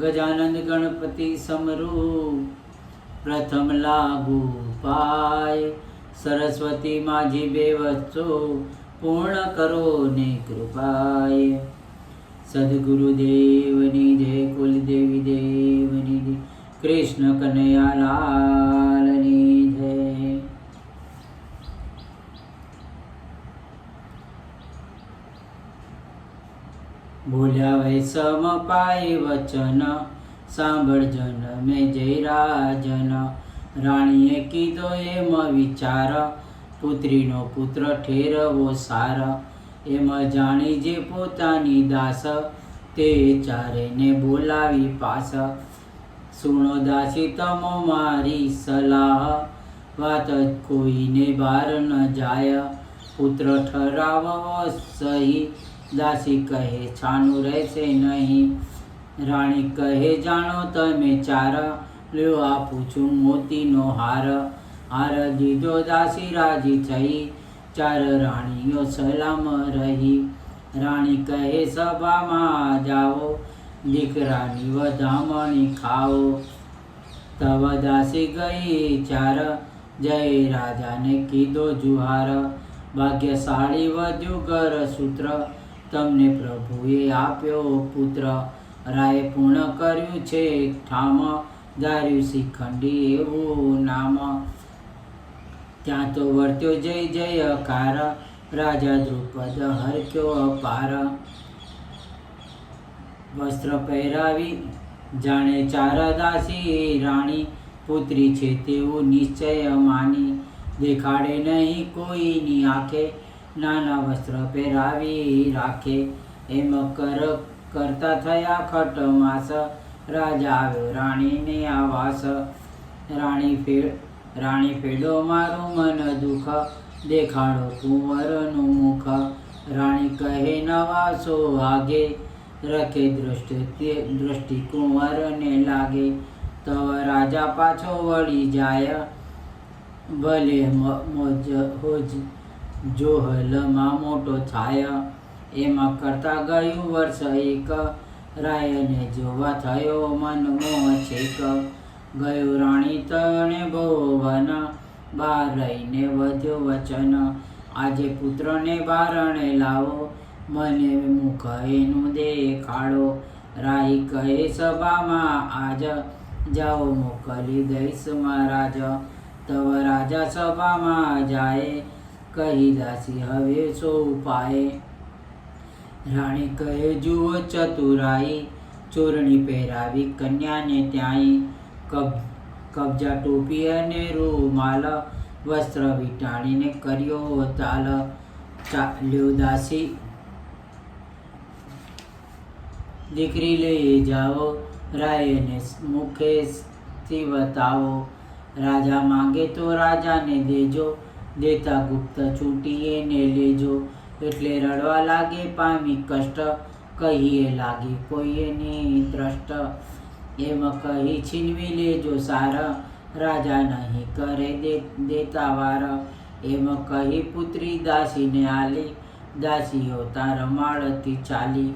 ગજાનંદ ગણપતિ સમરૂ પ્રથમ લાગુ પાય. સરસ્વતી માજી બે વચ્ચો પૂર્ણ કરો ને કૃપાય. સદગુરુદેવની જય, કુલદેવી દેવની જય, કૃષ્ણ કનૈયા લાલની જય બોલ્યા વૈ સમ પાય વચન સાંભળજન મેં જય રાજન રાણીએ કીધો એમ વિચાર, પુત્રીનો પુત્ર ઠેરવો સાર. એમ જાણી જે પોતાની દાસ, તે ચારેને બોલાવી પાસ. સુણો દાસી, તમો મારી સલાહ. વાત કોઈને બાર ન જાય. પુત્ર ઠરાવો સહી. દાસી કહે, છાનું રહેશે નહીં. રાણી કહે, જાણો તમે ચાર, લ્યો આપું છું મોતીનો હાર. હાર દીધો દાસી રાજી થઈ, ચાર રાણીઓ સલામ રહી. રાણી કહે, સભામાં જાઓ, દીકરાની વધામણી ખાઓ. તવ દાસી ગઈ ચાર જય રાજાને કીધો જુહાર. ભાગ્યશાળી વધ્યું ઘર સૂત્ર તમને પ્રભુએ આપ્યો પુત્ર. રાય પૂર્ણ કર્યું છે. ઠામ, ધાર્યું શિખંડી એવું નામ. ત્યાં તો વર્ત્યો જય જયકાર. રાજા દ્રુપદ હરક્યો અપાર. વસ્ત્ર પહેરાવી, જાણે ચાર દાસી રાણી. પુત્રી છે તેવું નિશ્ચય માની. દેખાડે નહીં કોઈની આંખે. નાના વસ્ત્ર પહેરાવી રાખે. એમ કર, કરતા થયા ખટમાસ રાજા આવ્યો રાણીને આવાસ. રાણી ફેડ રાણી ફેડો મારું મન દુઃખ. દેખાડો કુંવરનું મુખ. રાણી કહે નવાસો વાગે રખે દૃષ્ટિ દૃષ્ટિ કુંવરને લાગે. તવ રાજા પાછો વળી જાય. ભલે મોજ હોજ જોહલમાં મોટો થાય એમાં કરતા ગયું વર્ષ એક. રાયને જોવા થયો મન મોહ છેક. ગયું રાણી તણે ભુવન બાર રહીને વધ્યો વચન. આજે પુત્રને બારણે લાવો, મને મુખ એનું દેખાડો. રાઈ કહે, સભામાં આજ જાઓ, મોકલી દઈશ મહારાજ. તવ રાજા સભામાં જાય કહી દાસી, હવે સો ઉપાય? રાણી કહે, જુઓ ચતુરાઈ, ચોરણી પહેરાવી, કન્યાને ત્યાંય કબ, કબજા ટોપી અને રૂમાલ, વસ્ત્ર વીંટાળીને કર્યો તાલ. ચાલ્યો દાસી, દીકરી લઈ જાઓ, રાયને મુખેથી બતાવો રાજા માંગે તો રાજાને દેજો દેતા ગુપ્ત છૂટીએ ને લેજો. એટલે રડવા લાગે પામી કષ્ટ, કહીએ લાગે કોઈની દ્રષ્ટ એમ કહી છીનવી લેજો સારા, રાજા નહીં કરે દે, દેતા વાર. એમ કહી પુત્રી દાસીને આલી, દાસીઓ તાર માળતી ચાલી.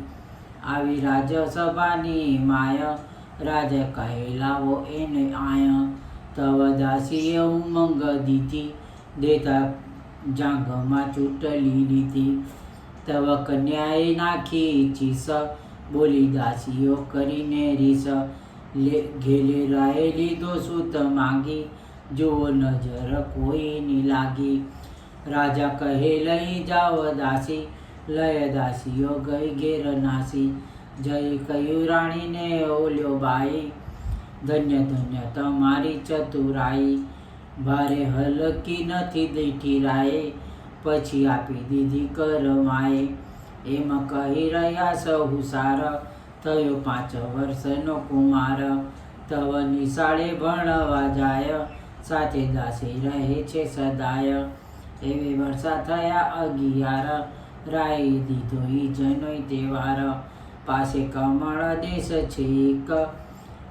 આવી રાજસભાની માય, રાજા કહે લાવો એને આય. તવ દાસીએ ઉમંગ દીધી. દેતા જાંઘમાં ચૂંટલી લીધી. તવ કન્યાએ નાખી ચીસ, બોલી દાસીઓ કરીને રીસ. ઘેલે રાએ લીધો સૂત માંગી. જુઓ નજર કોઈની લાગી. રાજા કહે, લઈ જાઓ દાસી. લય દાસીઓ ગઈ ઘેર નાસી. જય કહ્યું રાણીને ઓલ્યો બાઈ? ધન્ય ધન્ય તમારી ચતુરાઈ. ભારે હલકી નથી દીઠી રાએ પછી આપી દીધી કરમાએ એમાં કહી રહ્યા સહુ સાર થયો પાંચ વર્ષનો કુમાર, તવ નિશાળે ભણવા જાય. સાથે દાસી રહે છે સદાય. એવી વર્ષા થયા અગિયાર રાઈ દીધો ઈ જનોય તહેવાર. પાસે કમળ દેશ છે એક,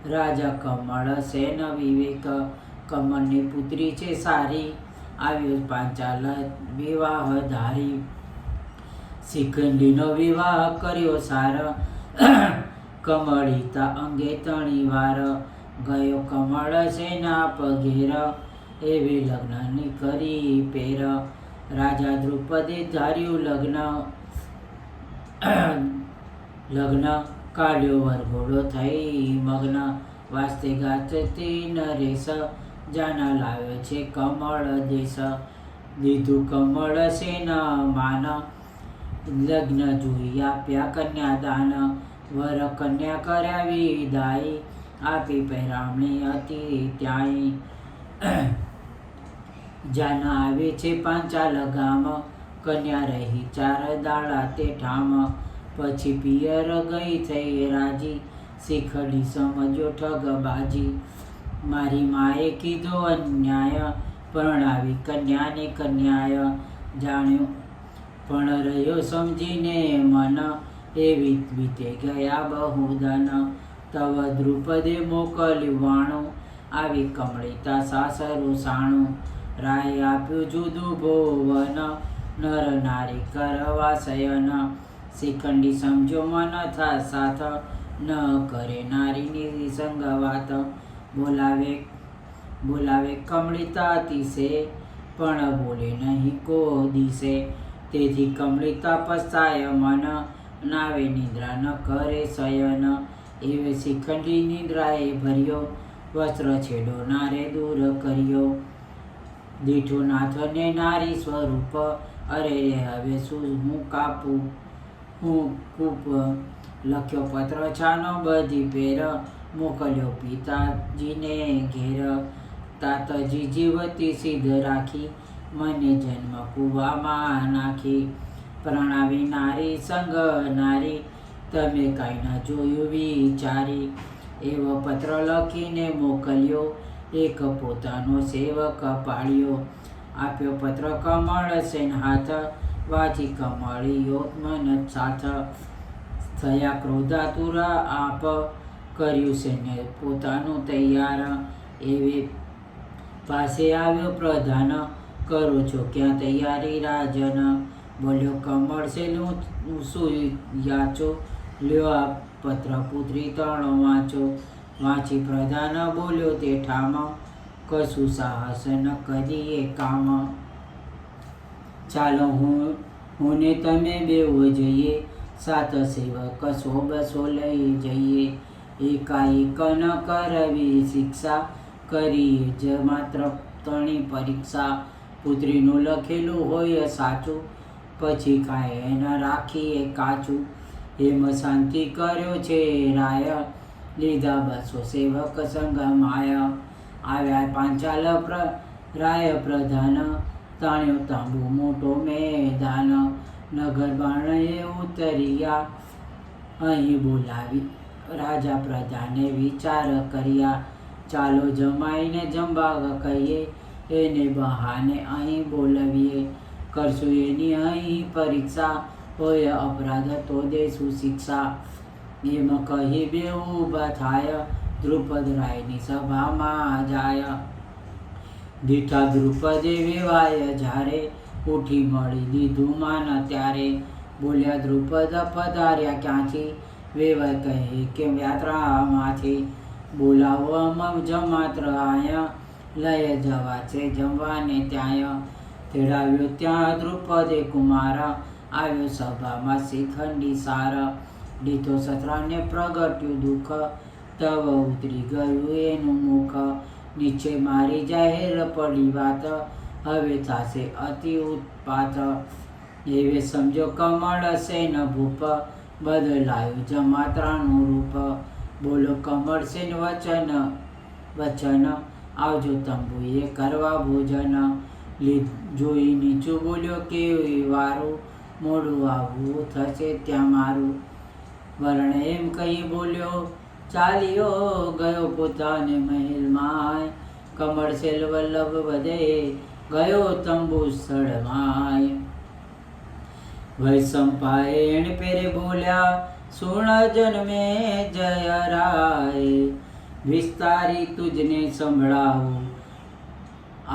રાજા કમળ સેન વિવેક. કમળની પુત્રી છે સારી. આવ્યો પાંચાલ વિવાહ ધારી શિખંડીનો વિવાહ કર્યો સાર. કમળિતા અંગે તણી વાર. ગયો કમળ સેના પગેર. એવી લગ્નની કરી પેર. રાજા દ્રુપદે ધાર્યું લગ્ન. લગ્ન કાઢ્યો વરઘોડો થઈ. મગ્ન વાસ્તે ગાચતી નરેશ. જાના લાવ્યો છે. કમળ દેશ દીધું કમળ સેના માન. લગ્ન જોઈ આપ્યા કન્યાદાન. વર કન્યા કરાવી દાઈ. આપી પહેરામણી હતી ત્યાંય. જાના આવે છે પાંચાલ ગામ. કન્યા રહી ચાર દાડા તે ઠામ. પછી પિયર ગઈ થઈ રાજી. શીખડી સમજો ઠગબાજી મારી માએ કીધો, અન્યાય પરણાવી, કન્યાને કન્યાય જાણ્યું. પણ રહ્યો સમજીને મન એવી વીતે ગયા બહુદન. તવ દ્રુપદે મોકલ્યું વાણું, આવી કમળિતા સાસરું સાણું. રાય આપ્યું જુદું ભોવન, નર નારી કરવા શયન. શિખંડી સમજો મન થા સાથ, ન કરે નારીની સંગ વાત બોલાવે બોલાવે કમળિતા અતિશે, પણ બોલે નહીં કો દિશે તેથી કમળિતા પસ્તાય મન, નાવે નિદ્રા ન કરે શયન. એવે શિખંડી નિદ્રાએ ભર્યો, વસ્ત્ર છેડો નારે દૂર કર્યો. દીઠો નાથને નારી સ્વરૂપ, અરે રે હવે શું હું કાપું? હું કૂપ, લખ્યો પત્ર છાનો બધી પેર. મોકલ્યો. પિતાજીને ઘેર તાતજી જીવતી સિદ્ધ રાખી, મને જન્મ કૂવામાં નાખી. પ્રણાવી નારી સંગ નારી, તમે કાંઈ ના જોયું વિચારી. એવો પત્ર લખીને મોકલ્યો, એક પોતાનો સેવક પાડ્યો આપ્યો પત્ર કમળ સેન હાથ વાંચી કમળિયો મન સાથ. થયા ક્રોધાતુર આપ કર્યું સૈન્ય પોતાનું તૈયાર એવી પાસે આવ્યો પ્રધાન કરો છો. ક્યાં તૈયારી, રાજન? બોલ્યો, કમળ સેલું શું યાચો? લ્યો આ પત્ર પુત્રી ત્રણ વાંચો. વાંચી પ્રધાન બોલ્યો તે ઠામ કશું સાહસ ન કરીએ કામ. ચાલો હું હું ને તમે બેવો જઈએ. સાત સેવક કશો બસો લઈ જઈએ. એકાએક ન કરવી શિક્ષા કરી. જ માત્ર તણી પરીક્ષા પુત્રીનું લખેલું હોય સાચું, પછી કાંઈ ન રાખીએ કાચું. એમ શાંતિ કર્યો છે રાય. લીધા બસો સેવક સંગમ આયા આવ્યા પાંચાલ પ્ર, રાય પ્રધાન. તાણ્યો તાંબુ મોટો મેદાન. નગર બાણે ઉતર્યા. અહીં બોલાવી રાજા પ્રધાને વિચાર કર્યા, ચાલો જમાઈને જંબા કહીએ, એને બહાને અહીં બોલાવીએ. કરશું એની અહીં પરીક્ષા હોય અપરાધ તો દેશું શિક્ષા. એમ કહી બે ઊભા થાય, દ્રુપદ રાયની સભામાં જાય. દીઠા દ્રુપદે વેવાય જ્યારે ઉઠી મળી દીધું માન ત્યારે બોલ્યા, દ્રુપદ પધાર્યા ક્યાંથી? વેવાય કહે કે યાત્રામાંથી? બોલાવવામાં જમાત્ર આયા લઈ જવા છે જમવાને ત્યાં તેડાવ્યો ત્યાં દ્રુપદે કુમાર, આવ્યો સભામાં શિખંડી સાર. લીધો સતરાને પ્રગટ્યું દુઃખ, તવ ઉતરી ગયું એનું મુખ. નીચે મારી જાહેર પડી વાત, હવે થશે અતિ ઉત્પાત. એવે સમજો કમળ સેન ભૂપ બદલાયું. જમાત્રાનું રૂપ બોલો, કમળ સેન વચન વચન આવજો તંબુએ કરવા ભોજન. જોઈ નીચું બોલ્યો કે વારું મોડું આવવું થશે ત્યાં મારું? વરણ એમ કહી બોલ્યો ચાલ્યો ગયો પોતાને મહેલમાં. કમળ સેલ વલ્લભ વધે ગયો તંબુ સ્થળમાં. વૈસંપાએ એણે પેરે બોલ્યા, સુણ જન્મે જય રાય, વિસ્તારી તુજને સંભળાવું.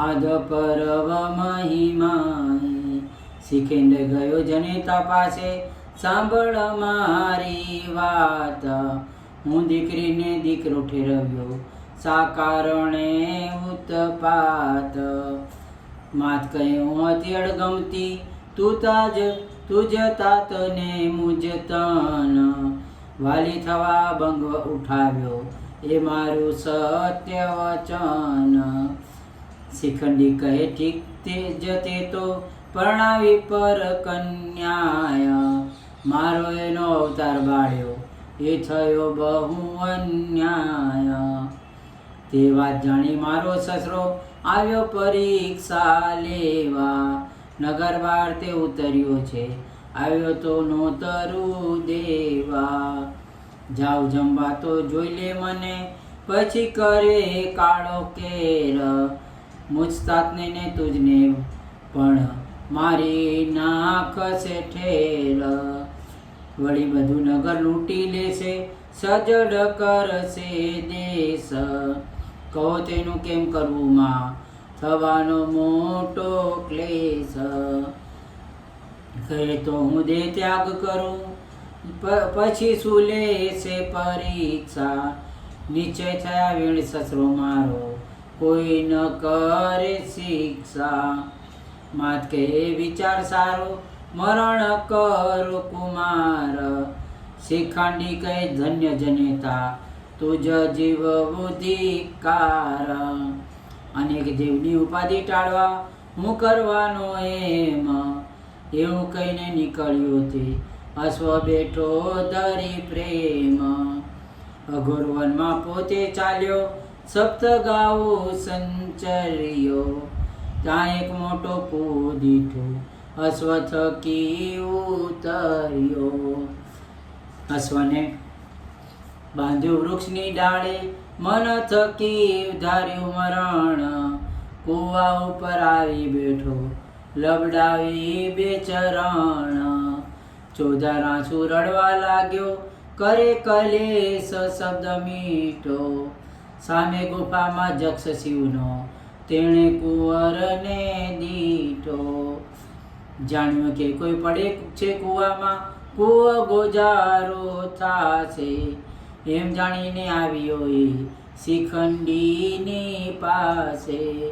આદ પરવ મહિમાય શિખેન્દ્ર ગયો જનેતા પાસે સાંભળ મારી વાત, હું દીકરીને દીકરો ઠેરવ્યો, સાકારણે ઉત્પાત. માત કહ્યું હતી અડગમતી તું તાજ તુજ તાતને મુજ તન વાલી થવા ભંગ ઉઠાવ્યો. એ મારું સત્ય વચન. શિખંડી કહે, ઠીક તે જતે તો પરણાવી પર કન્યાય. મારો એનો અવતાર બાળ્યો. એ થયો બહુ અન્યાય. તે વાત જાણી મારો સસરો આવ્યો પરીક્ષા લેવા. નગર બાર તે ઉતર્યો છે. આવ્યો તો નોતરું દેવા. જાવ જમવા તો જોઈ લે મને. પછી કરે કાળો કેર. મુજતાતને ને તુજને પણ મારી નાખશે ઠેર. વળી બધું નગર લૂંટી લેશે સજડ કરશે દેશ. કહો તેનું કેમ કરવું માં? થવાનો મોટો ક્લેશ. કહે તો હું દે ત્યાગ કરું. પછી શું લેશે પરીક્ષા? નિશ્ચય થયા વીણ સસરો મારો. કોઈ ન કરે શિક્ષા. માત કે વિચાર સારો. મરણ કરો કુમાર. શિખાંડી કહે, ધન્ય જનેતા, તુજ જીવ બુદ્ધિકાર. અનેક જીવની ઉપાધિ ટાળવા હું કરવાનો એમ. એવું કહીને નીકળ્યો તે. અશ્વ બેઠો ધરી પ્રેમ. અઘોરવનમાં પોતે ચાલ્યો. સપ્ત ગાવો સંચર્યો. ત્યાં એક મોટો પૂદીઠો અશ્વ થકી ઉતર્યો. અશ્વને બાંધ્યું વૃક્ષની ડાળે. મન થકી ધાર્યું મરણ, કુવા ઉપર આવી બેઠો, લબડાવી બે ચરણ. ચોધારા રડવા લાગ્યો, કરે કલેશ શબ્દ મીઠો. સામે ગુફામાં જક્ષ શિવનો, તેણે કુંવરને દીઠો. જાણ્યું કે કોઈ પડે છે કૂવામાં, કૂવો ગોજારો થાશે. એમ જાણીને આવ્યો એ શિખંડીની પાસે.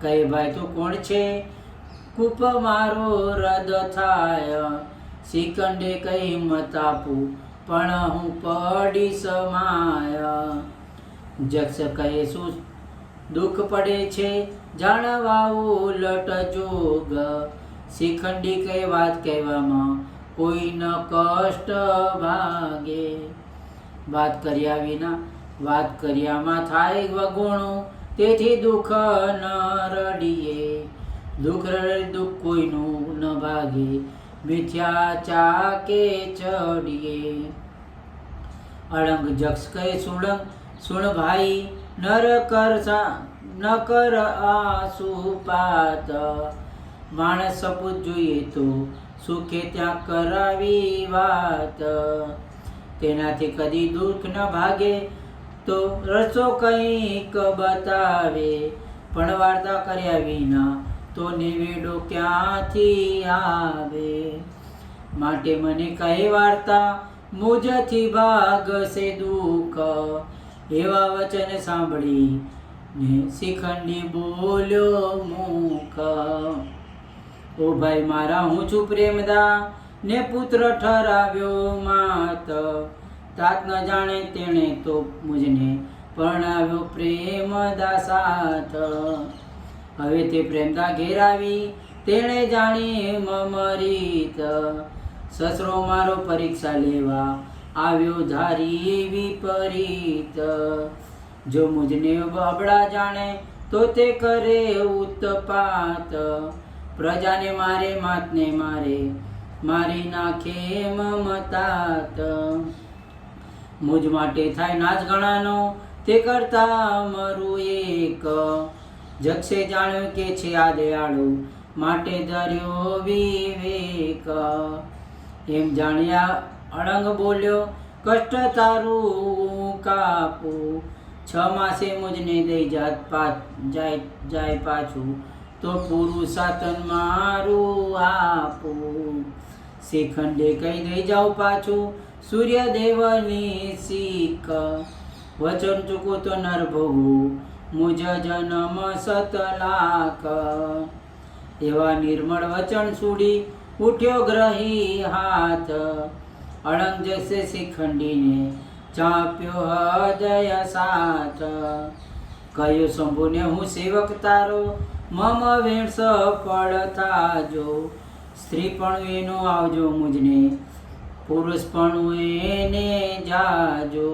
કહે, ભાઈ, તું કોણ છે? કૂપ મારો રદ થાય. શિખંડે કઈ હિંમત આપું, પણ હું પડી સમાય જક્ષ કહે, શું દુઃખ પડે છે? જાણવા ઉલટ જોગ. શિખંડી કઈ વાત કહેવામાં કોઈ ન કષ્ટ ભાગે. વાત કર્યા વિના, વાત કર્યામાં થાય વગુણું તેથી દુઃખ ન રડીએ. દુઃખ રડે, દુઃખ કોઈનું ન ભાગે. મિથ્યા ચાકે ચડીએ. અળંગ જક્ષ કહે સુળંગ, સુણ ભાઈ, નર કર સા- ન કર આસુપાત માણસ સપૂત જોઈએ તો, સુખે ત્યાં કરાવી વાત. તેનાથી કદી દુઃખ ન ભાગે. તો રસો કંઈક બતાવે. પણ વાર્તા કર્યા વિના તો નિવેડો ક્યાંથી આવે? માટે મને કહે વાર્તા, મુજથી ભાગશે દુઃખ. એવા વચન સાંભળી ને શિખંડી બોલ્યો મુખ ઓ ભાઈ મારા, હું છું પ્રેમદા. ને પુત્ર ઠરાવ્યો માત. તાત ન જાણે તેણે તો મુજને પરણાવ્યો પ્રેમ દાસાથ હવે તે પ્રેમતા ઘેરાવી તેણે જાણી મમરીત સસરો મારો પરીક્ષા લેવા આવ્યો ધારી વિપરીત. જો મુજને બબડા જાણે, તો તે કરે ઉત્પાત. પ્રજાને મારે, માતને મારે મારી નાખે મમતાત મુજ માટે થાય નાચ ગણાનો, તે કરતા મરું એક. જગશે જાણ્યું કે છે આ દયાળુ, માટે ધર્યો વિવેક. એમ જાણ્યા અળંગ બોલ્યો, કષ્ટ તારું કાપું, છ માસે મુજને દઈ જાત પાત જાય જાય પાછું, તો પૂરું સાતન મારું આપું. શિખંડે કહી દઈ જાઉં પાછું, સૂર્યદેવની શીખ. વચન ચૂકું તો નરભવું મુજ જન્મ સતલાક એવા નિર્મળ વચન સુડી ઉઠ્યો ગ્રહી હાથ. અળંગ જશે શિખંડીને ચાપ્યો હૃદય સાથ. કહ્યું, શંભુને હું સેવક તારો, મમ વેણસ પડ થાજો. સ્ત્રી પણ એનો આવજો મુજને પુરુષ પણ એને જાજો.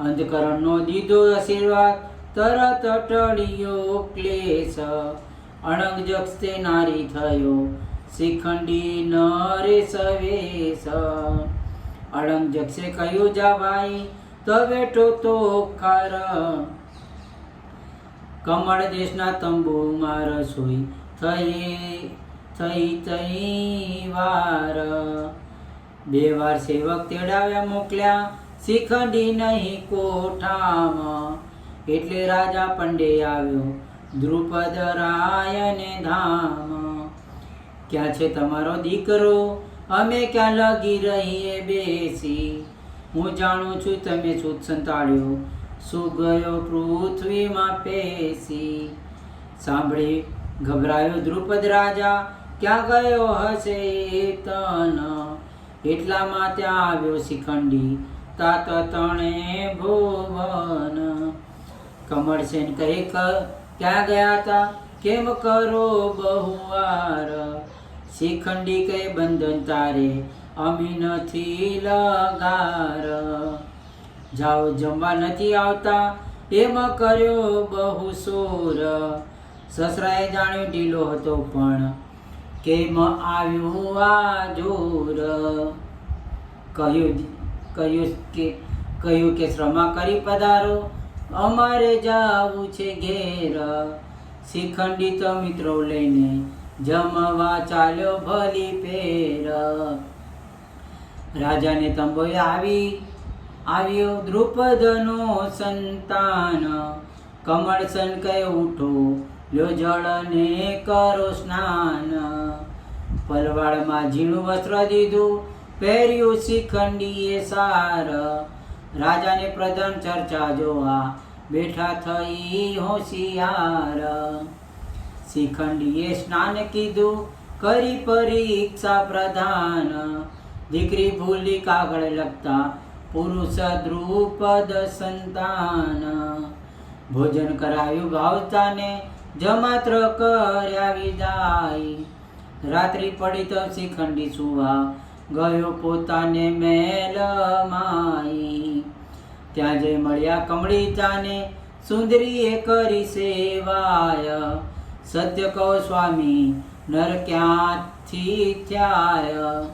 અંધકરણનો દીધો આશીર્વાદ, તરત ટળ્યો ક્લેશ. અણંગ જગતે નારી થયો, શિખંડી નરે સવેશ. અણંગ જક્ષે કહ્યું જા ભાઈ તો બેઠો તો ખર. કમળ દેશના તંબુમાં રસોઈ થઈ થઈ વાર. બે વાર સેવક તેડાવ્યા મોકલ્યા, શિખંડી નહીં કોઠામાં. એટલે રાજા પંડે આવ્યો, દ્રુપદ રાયને ધામ. ક્યાં છે તમારો દીકરો? અમે ક્યાં લગી રહીએ બેસી? હું જાણું છું તમે છૂત સંતાડ્યો. શું ગયો પૃથ્વીમાં પેસી? સાંભળી ગભરાયો દ્રુપદ રાજા ક્યાં ગયો હશે એ તન? એટલામાં ત્યાં આવ્યો શિખંડી, તાત તણે ભુવન. કમળસેન કહે, ક- ક્યાં ગયા હતા કેમ કરો બહુવાર? શિખંડી કહે, બંધન તારે અમી નથી લગાર. જાઓ, જમવા નથી આવતા? એમ કર્યો બહુ સોર સસરાએ જાણ્યો, ઢીલો હતો પણ કેમ આવ્યું આ જોર કહ્યું કહ્યું કે કહ્યું કે શ્રમા કરી પધારો, અમારે જાવું છે ઘેર. શિખંડી તો મિત્રો લઈને જમવા ચાલ્યો ભલી પેર રાજાને તંબોય આવી આવ્યો દ્રુપદનો સંતાન. કમળસન કહે, ઉઠો લ્યો જળને કરો સ્નાન. પલવાડમાં ઝીણું વસ્ત્ર દીધું, પહેર્યું શિખંડીએ સાર. રાજાને પ્રધાન ચર્ચા જોવા બેઠા થઈ હોશિયાર. શિખંડીએ સ્નાન કીધું, કરી પરીક્ષા પ્રધાન. દીકરી ભૂલી કાગળ લખતા પુરુષ દ્રુપદ સંતાન. ભોજન કરાયું ભાવતાને જમાત્ર કર્યા વિદાય રાત્રિ પડી તો શિખંડી સુવા ગયો પોતાને મહેલમાઈ ત્યાં જે મળ્યા કમળી ચાને, સુંદરીએ કરી સેવાય. સત્ય કહો સ્વામી, નર ક્યાંથી થયા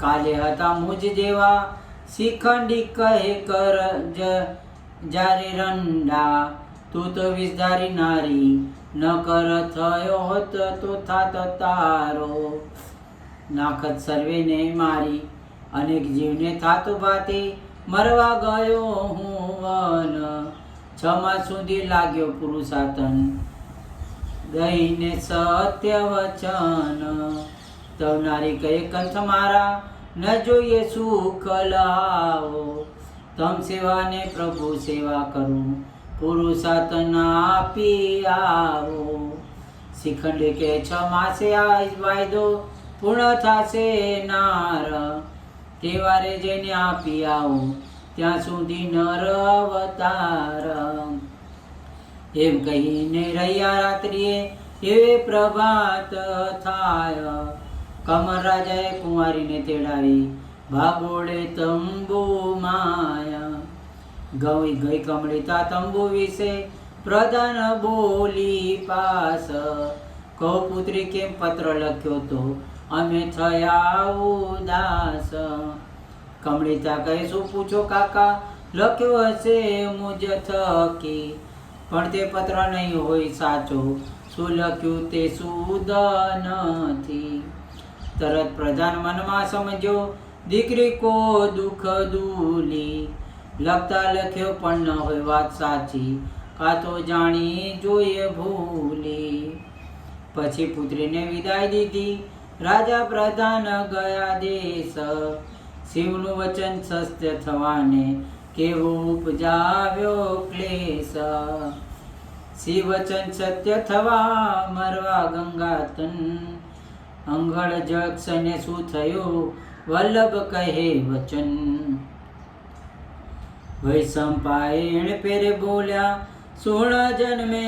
કાલે હતા મુજ જેવા શિખંડી કહે કર જારે રંડા તું તો વિષધારી નારી, ન કર થયો હોત તો થાત તારો. નાખત સર્વેને મારી, અનેક જીવને થાતો ભાતે. મરવા ગયો હું વન, છ માસ સુધી લાગ્યો પુરુષાતન ગઈને સત્ય વચન. તવનારી કહે, કંઠ મારા, ન જોઈએ સુખ લાવો. તમ સેવાને પ્રભુ સેવા કરું. પુરુષાતન પિયાઓ શિખંડે કે છ માસે આ વાયદો પૂર્ણ થશે નાર. તહેવારે જઈને આપી આવો, ત્યાં સુધી નર અવતાર. એમ કહીને રહ્યા રાત્રિએ એ પ્રભાત થાય. કમર રાજાએ કુંવારીને તેડાવી, ભાગોળે તંબુ માયા. ગઈ ગઈ કમળિતા તંબુ વિશે પ્રધાન બોલી પાસ. કહો પુત્રી, કેમ પત્ર લખ્યો તો? અમે થયા ઉદાસ. કમળિતા કહે, શું પૂછો કાકા? લખ્યો હશે મુજ થકી. પણ તે પત્ર નહીં હોય સાચો. શું લખ્યું તે સુદ નથી. તરત પ્રધાન મનમાં સમજ્યો, દીકરી કો દુઃખ દૂલી. લખતા લખ્યો પણ ન હોય વાત સાચી, કા તો જાણી જોઈએ ભૂલી. પછી પુત્રીને વિદાય દીધી. રાજા પ્રધાન ગયા દેશ. શિવનું વચન સત્ય થવાને કેવો ઉપજાવ્યો ક્લેશ. શિવ વચન સત્ય થવા મરવા ગંગા તન અંગળ જક્ષને શું થયું? વલ્લભ કહે વચન. વૈશંપાયણ પેરે બોલ્યા સોળ જન્મે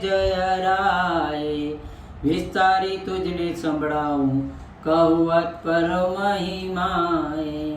જય રાય વિસ્તારી તુજને સંભળાવું કહુવત પર મહિમાએ.